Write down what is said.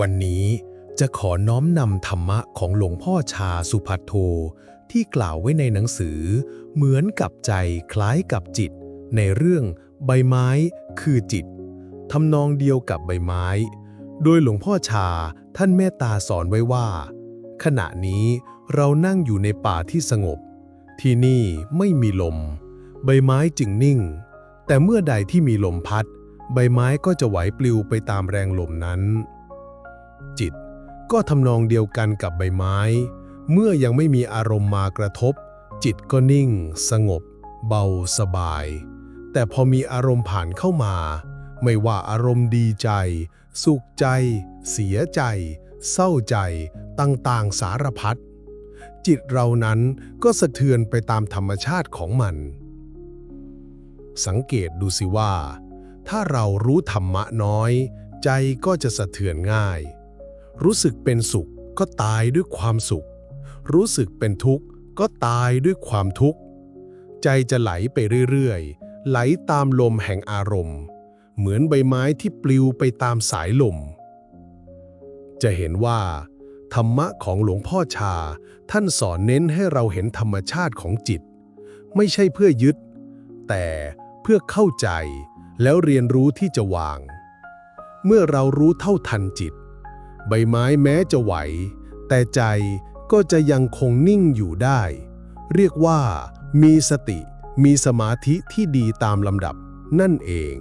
วันนี้จะขอน้อมนำธรรมะของหลวงพ่อชาสุภัทโท ที่กล่าวไว้ในหนังสือ เหมือนกับใจคล้ายกับจิต ในเรื่องใบไม้คือจิตทำนองเดียวกับใบไม้ โดยหลวงพ่อชาท่านเมตตาสอนไว้ว่า ขณะนี้เรานั่งอยู่ในป่าที่สงบ ที่นี่ไม่มีลม ใบไม้จึงนิ่ง แต่เมื่อใดที่มีลมพัด ใบไม้ก็จะไหวปลิวไปตามแรงลมนั้น จิต ก็ทำนองเดียวกันกับใบไม้ เมื่อยังไม่มีอารมณ์มากระทบ จิตก็นิ่ง สงบ เบาสบาย แต่พอมีอารมณ์ผ่านเข้ามา ไม่ว่าอารมณ์ดีใจ สุขใจ เสียใจ เศร้าใจ ต่างๆสารพัดจิตเรานั้นก็สะเทือนไปตามธรรมชาติของมัน สังเกตดูสิว่า ถ้าเรารู้ธรรมะน้อย ใจก็จะสะเทือนง่าย รู้สึกเป็นสุขก็ตายด้วยความสุข รู้สึกเป็นทุกข์ก็ตายด้วยความทุกข์ ใจจะไหลไปเรื่อยๆ ไหลตามลมแห่งอารมณ์ เหมือนใบไม้ที่ปลิวไปตามสายลม จะเห็นว่า ธรรมะของหลวงพ่อชา ท่านสอนเน้นให้เราเห็นธรรมชาติของจิต ไม่ใช่เพื่อยึด แต่เพื่อเข้าใจแล้วเรียนรู้ที่จะวาง เมื่อเรารู้เท่าทันจิต ใบไม้แม้จะไหว แต่ใจก็จะยังคงนิ่งอยู่ได้ เรียกว่ามีสติมีสมาธิที่ดีตามลำดับนั่นเอง